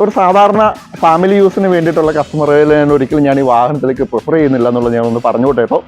ഒരു സാധാരണ ഫാമിലി യൂസിന് വേണ്ടിയിട്ടുള്ള കസ്റ്റമറുകളെ ഒരിക്കലും ഞാൻ ഈ വാഹനത്തിലേക്ക് പ്രിഫർ ചെയ്യുന്നില്ല എന്നുള്ളത് ഞാൻ ഒന്ന് പറഞ്ഞോട്ടെ കേട്ടോ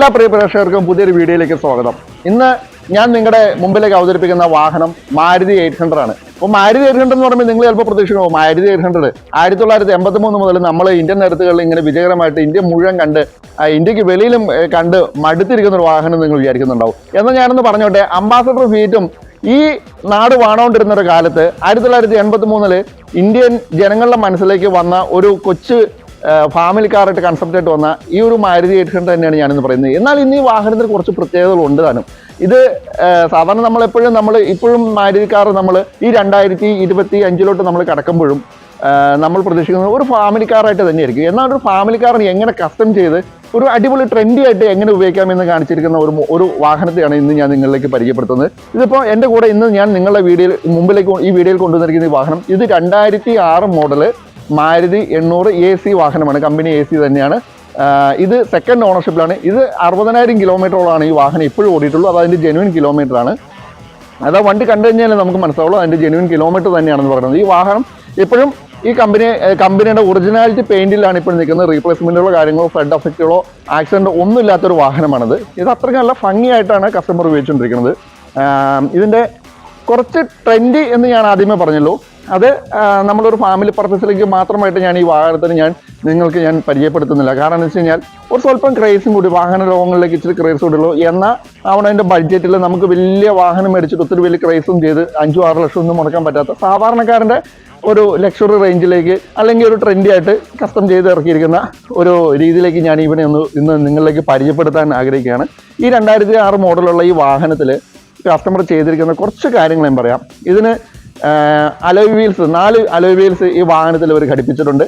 എല്ലാ പ്രിയ പ്രേക്ഷകർക്കും പുതിയൊരു വീഡിയോയിലേക്ക് സ്വാഗതം. ഇന്ന് ഞാൻ നിങ്ങളുടെ മുമ്പിലേക്ക് അവതരിപ്പിക്കുന്ന വാഹനം മാരുതി എയ്റ്റ് ഹൺഡ്രഡ് ആണ്. അപ്പോൾ മാരുതി എയ്റ്റ് ഹൺഡ്രഡ് എന്ന് പറയുമ്പോൾ നിങ്ങൾ ചിലപ്പോൾ പ്രതീക്ഷിക്കുന്നു മാരുതി എയ്റ്റ് ഹൺഡ്രഡ്. ആയിരത്തി തൊള്ളായിരത്തി എൺപത്തി മൂന്ന് മുതൽ നമ്മൾ ഇന്ത്യൻ നിരത്തുകളിൽ ഇങ്ങനെ വിജയകരമായിട്ട് ഇന്ത്യ മുഴുവൻ കണ്ട് ഇന്ത്യയ്ക്ക് വെളിയിലും കണ്ട് മടുത്തിരിക്കുന്ന ഒരു വാഹനം നിങ്ങൾ വിചാരിക്കുന്നുണ്ടാവും. എന്നാൽ ഞാനൊന്ന് പറഞ്ഞോട്ടെ അംബാസഡർ ഫീറ്റും ഈ നാട് വാണോണ്ടിരുന്ന ഒരു കാലത്ത് ആയിരത്തി തൊള്ളായിരത്തി എൺപത്തി മൂന്നിൽ ഇന്ത്യൻ ജനങ്ങളുടെ മനസ്സിലേക്ക് വന്ന ഒരു കൊച്ചു ഫാമിലി കാറായിട്ട് കൺസെപ്റ്റ് ആയിട്ട് വന്ന ഈ ഒരു മാരുതി എയ്റ്റ് ഹൺഡ്രഡ് തന്നെയാണ് ഞാനിന്ന് പറയുന്നത്. എന്നാൽ ഇന്ന് ഈ വാഹനത്തിന് കുറച്ച് പ്രത്യേകതകൾ ഉണ്ട് താനും. ഇത് സാധാരണ നമ്മളെപ്പോഴും നമ്മൾ ഇപ്പോഴും മാരുതി കാർ നമ്മൾ ഈ രണ്ടായിരത്തി ഇരുപത്തി അഞ്ചിലോട്ട് നമ്മൾ കടക്കുമ്പോഴും നമ്മൾ പ്രതീക്ഷിക്കുന്നത് ഒരു ഫാമിലി കാറായിട്ട് തന്നെയായിരിക്കും. എന്നാൽ ഒരു ഫാമിലി കാറിന് എങ്ങനെ കസ്റ്റം ചെയ്ത് ഒരു അടിപൊളി ട്രെൻഡി ആയിട്ട് എങ്ങനെ ഉപയോഗിക്കാമെന്ന് കാണിച്ചിരിക്കുന്ന ഒരു ഒരു വാഹനത്തെയാണ് ഇന്ന് ഞാൻ നിങ്ങളിലേക്ക് പരിചയപ്പെടുത്തുന്നത്. ഇതിപ്പോൾ എന്റെ കൂടെ ഇന്ന് ഞാൻ നിങ്ങളുടെ വീഡിയോയിൽ മുമ്പിലേക്ക് ഈ വീഡിയോയിൽ കൊണ്ടുവന്നിരിക്കുന്ന ഈ വാഹനം ഇത് രണ്ടായിരത്തി ആറ് മോഡൽ മാരുതി എണ്ണൂറ് എ സി വാഹനമാണ്. കമ്പനി എ സി തന്നെയാണ്. ഇത് സെക്കൻഡ് ഓണർഷിപ്പിലാണ് ഇത് അറുപതിനായിരം കിലോമീറ്ററോളാണ് ഈ വാഹനം ഇപ്പോഴും ഓടിയിട്ടുള്ളൂ അത് അതിന്റെ ജെനുവിൻ കിലോമീറ്റർ ആണ്. അത് ആ വണ്ടി കണ്ടു കഴിഞ്ഞാൽ നമുക്ക് മനസ്സിലാവുള്ളൂ. അതിന്റെ ജെനുവിൻ കിലോമീറ്റർ തന്നെയാണെന്ന് പറയുന്നത്. ഈ വാഹനം ഇപ്പോഴും ഈ കമ്പനി കമ്പനിയുടെ ഒറിജിനാലിറ്റി പെയിന്റിലാണ് ഇപ്പോൾ നിൽക്കുന്നത്. റീപ്ലേസ്മെന്റുകളോ കാര്യങ്ങളോ ഫ്ലഡ് എഫക്റ്റുകളോ ആക്സിഡന്റ് ഒന്നും ഇല്ലാത്തൊരു വാഹനമാണിത്. ഇത് അത്രയ്ക്ക് നല്ല ഭംഗിയായിട്ടാണ് കസ്റ്റമർ ഉപയോഗിച്ചുകൊണ്ടിരിക്കുന്നത്. ഇതിന്റെ കുറച്ച് ട്രെൻഡി എന്ന് ഞാൻ ആദ്യമേ പറഞ്ഞല്ലോ. അത് നമ്മളൊരു ഫാമിലി പർപ്പസിലേക്ക് മാത്രമായിട്ട് ഞാൻ ഈ വാഹനത്തിന് ഞാൻ നിങ്ങൾക്ക് ഞാൻ പരിചയപ്പെടുത്തുന്നില്ല. കാരണം എന്ന് വെച്ച് കഴിഞ്ഞാൽ ഒരു സ്വല്പം ക്രേസും കൂടി വാഹന ലോകങ്ങളിലേക്ക് ഇച്ചിരി ക്രേസ് കൂടുള്ളൂ എന്നാൽ അവിടെ ബഡ്ജറ്റിൽ നമുക്ക് വലിയ വാഹനം മേടിച്ചിട്ട് ഒത്തിരി വലിയ ക്രേസും ചെയ്ത് അഞ്ചും ആറ് ലക്ഷം ഒന്നും മുടക്കാൻ പറ്റാത്ത സാധാരണക്കാരന്റെ ഒരു ലക്ഷറി റേഞ്ചിലേക്ക് അല്ലെങ്കിൽ ഒരു ട്രെൻഡി ആയിട്ട് കസ്റ്റം ചെയ്ത് ഇറക്കിയിരിക്കുന്ന ഒരു രീതിയിലേക്ക് ഞാൻ ഇവനെ ഒന്ന് ഇന്ന് നിങ്ങളിലേക്ക് പരിചയപ്പെടുത്താൻ ആഗ്രഹിക്കുകയാണ്. ഈ രണ്ടായിരത്തി ആറ് മോഡലുള്ള ഈ വാഹനത്തിൽ കസ്റ്റമർ ചെയ്തിരിക്കുന്ന കുറച്ച് കാര്യങ്ങൾ ഞാൻ പറയാം. ഇതിന് അലോയ് വീൽസ് നാല് അലോയ് വീൽസ് ഈ വാഹനത്തിൽ അവർ ഘടിപ്പിച്ചിട്ടുണ്ട്.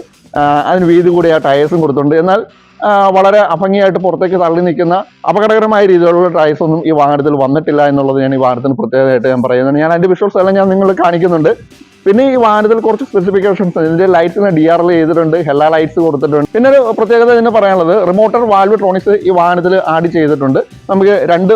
അതിന് വീതി കൂടിയ ടയേഴ്സും കൊടുത്തിട്ടുണ്ട്. എന്നാൽ വളരെ അഭംഗിയായിട്ട് പുറത്തേക്ക് തള്ളി നിൽക്കുന്ന അപകടകരമായ രീതിയിലുള്ള ടയേഴ്സ് ഒന്നും ഈ വാഹനത്തിൽ വന്നിട്ടില്ല എന്നുള്ളത് ഞാൻ ഈ വാഹനത്തിന് പ്രത്യേകമായിട്ട് ഞാൻ പറയുന്നത്. ഞാൻ അതിന്റെ വിഷ്വൽസ് എല്ലാം ഞാൻ നിങ്ങൾ കാണിക്കുന്നുണ്ട്. പിന്നെ ഈ വാഹനത്തിൽ കുറച്ച് സ്പെസിഫിക്കേഷൻസ് ഇതിന്റെ ലൈറ്റ്സിന് ഡി ആർ എൽ ചെയ്തിട്ടുണ്ട് എല്ലാ ലൈറ്റ്സ് കൊടുത്തിട്ടുണ്ട്. പിന്നെ ഒരു പ്രത്യേകത ഇതിന് പറയാനുള്ളത് റിമോട്ടർ വാൽവ് ട്രോണിക്സ് ഈ വാഹനത്തിൽ ആഡ് ചെയ്തിട്ടുണ്ട്. നമുക്ക് രണ്ട്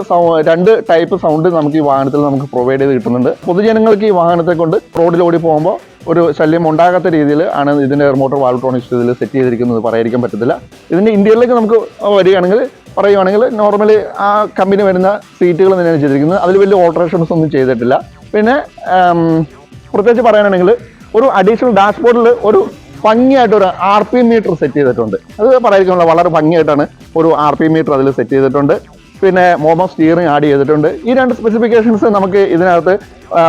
രണ്ട് ടൈപ്പ് സൗണ്ട് നമുക്ക് ഈ വാഹനത്തിൽ നമുക്ക് പ്രൊവൈഡ് ചെയ്ത് കിട്ടുന്നുണ്ട്. പൊതുജനങ്ങൾക്ക് ഈ വാഹനത്തെ കൊണ്ട് റോഡിലോടി പോകുമ്പോൾ ഒരു ശല്യം ഉണ്ടാകാത്ത രീതിയിൽ ആണ് ഇതിന്റെ റിമോട്ടർ ട്രോണിക്സ് ഇതിൽ സെറ്റ് ചെയ്തിരിക്കുന്നത് പറയാതിരിക്കാൻ പറ്റത്തില്ല. ഇതിന്റെ ഇന്ത്യയിലേക്ക് നമുക്ക് വരികയാണെങ്കിൽ പറയുകയാണെങ്കിൽ നോർമലി ആ കമ്പനി വരുന്ന സീറ്റുകൾ തന്നെയാണ് ചെയ്തിരിക്കുന്നത്. അതിൽ വലിയ ഓൾട്രേഷൻസ് ഒന്നും ചെയ്തിട്ടില്ല. പിന്നെ പ്രത്യേകിച്ച് പറയുകയാണെങ്കിൽ ഒരു അഡീഷണൽ ഡാഷ്ബോർഡിൽ ഒരു ഭംഗിയായിട്ട് ഒരു ആർ പി മീറ്റർ സെറ്റ് ചെയ്തിട്ടുണ്ട്. അത് പറയാനുള്ള വളരെ ഭംഗിയായിട്ടാണ് ഒരു ആർ പി മീറ്റർ അതിൽ സെറ്റ് ചെയ്തിട്ടുണ്ട്. പിന്നെ മോമോ സ്റ്റിയറിംഗ് ആഡ് ചെയ്തിട്ടുണ്ട്. ഈ രണ്ട് സ്പെസിഫിക്കേഷൻസ് നമുക്ക് ഇതിനകത്ത്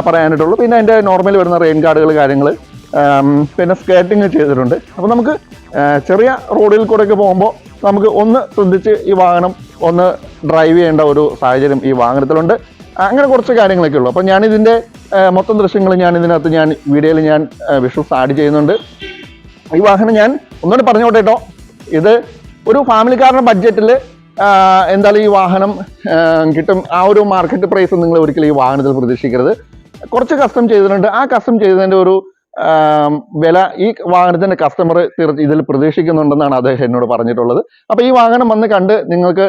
പറയാനായിട്ടുള്ളൂ. പിന്നെ അതിന്റെ നോർമൽ വരുന്ന റെയിൻ കാർഡുകൾ കാര്യങ്ങൾ പിന്നെ സ്കേറ്റിംഗ് ചെയ്തിട്ടുണ്ട്. അപ്പോൾ നമുക്ക് ചെറിയ റോഡിൽ കൂടെയൊക്കെ പോകുമ്പോൾ നമുക്ക് ഒന്ന് ശ്രദ്ധിച്ച് ഈ വാഹനം ഒന്ന് ഡ്രൈവ് ചെയ്യേണ്ട ഒരു സാഹചര്യം ഈ വാഹനത്തിലുണ്ട്. അങ്ങനെ കുറച്ച് കാര്യങ്ങളൊക്കെ ഉള്ളൂ. അപ്പം ഞാനിതിന്റെ മൊത്തം ദൃശ്യങ്ങൾ ഞാൻ ഇതിനകത്ത് ഞാൻ വീഡിയോയിൽ ഞാൻ വിഷ്വൽസ് ആഡ് ചെയ്യുന്നുണ്ട്. ഈ വാഹനം ഞാൻ ഒന്നുകൂടി പറഞ്ഞോട്ടെ കേട്ടോ ഇത് ഒരു ഫാമിലിക്കാരുടെ ബഡ്ജറ്റിൽ എന്തായാലും ഈ വാഹനം കിട്ടും. ആ ഒരു മാർക്കറ്റ് പ്രൈസ് നിങ്ങൾ ഒരിക്കലും ഈ വാഹനത്തിൽ പ്രതീക്ഷിക്കരുത്. കുറച്ച് കസ്റ്റം ചെയ്തിട്ടുണ്ട്. ആ കസ്റ്റം ചെയ്തതിന്റെ ഒരു വില ഈ വാഹനത്തിന്റെ കസ്റ്റമർ ഇതിൽ പ്രതീക്ഷിക്കുന്നുണ്ടെന്നാണ് അദ്ദേഹം എന്നോട് പറഞ്ഞിട്ടുള്ളത്. അപ്പോൾ ഈ വാഹനം വന്ന് കണ്ട് നിങ്ങൾക്ക്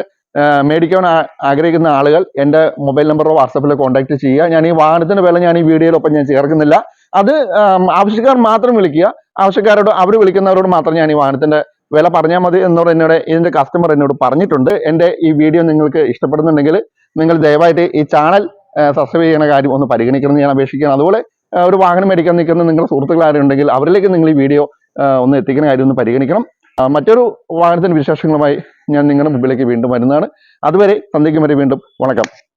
മേടിക്കാൻ ആഗ്രഹിക്കുന്ന ആളുകൾ എന്റെ മൊബൈൽ നമ്പറോ വാട്സപ്പിലോ കോൺടാക്ട് ചെയ്യുക. ഞാൻ ഈ വാഹനത്തിന്റെ വില ഞാൻ ഈ വീഡിയോയിലൊപ്പം ഞാൻ ചേർക്കുന്നില്ല. അത് ആവശ്യക്കാർ മാത്രം വിളിക്കുക. ആവശ്യക്കാരോട് അവർ വിളിക്കുന്നവരോട് മാത്രം ഞാൻ ഈ വാഹനത്തിന്റെ വില പറഞ്ഞാൽ മതി എന്നോട് എന്നോട് ഇതിന്റെ കസ്റ്റമർ എന്നോട് പറഞ്ഞിട്ടുണ്ട്. എന്റെ ഈ വീഡിയോ നിങ്ങൾക്ക് ഇഷ്ടപ്പെടുന്നുണ്ടെങ്കിൽ നിങ്ങൾ ദയവായിട്ട് ഈ ചാനൽ സബ്സ്ക്രൈബ് ചെയ്യുന്ന കാര്യം ഒന്ന് പരിഗണിക്കണമെന്ന് ഞാൻ അപേക്ഷിക്കുകയാണ്. അതുപോലെ ഒരു വാഹനം മേടിക്കാൻ നിൽക്കുന്ന നിങ്ങളുടെ സുഹൃത്തുക്കൾ ആരുണ്ടെങ്കിൽ അവരിലേക്ക് നിങ്ങൾ ഈ വീഡിയോ ഒന്ന് എത്തിക്കുന്ന കാര്യം ഒന്ന് പരിഗണിക്കണം. മറ്റൊരു വാഹനത്തിന്റെ വിശേഷങ്ങളുമായി ഞാൻ നിങ്ങളുടെ മുമ്പിലേക്ക് വീണ്ടും വരുന്നതാണ്. അതുവരെ സന്ധ്യയ്ക്കും വരെ വീണ്ടും വണക്കം.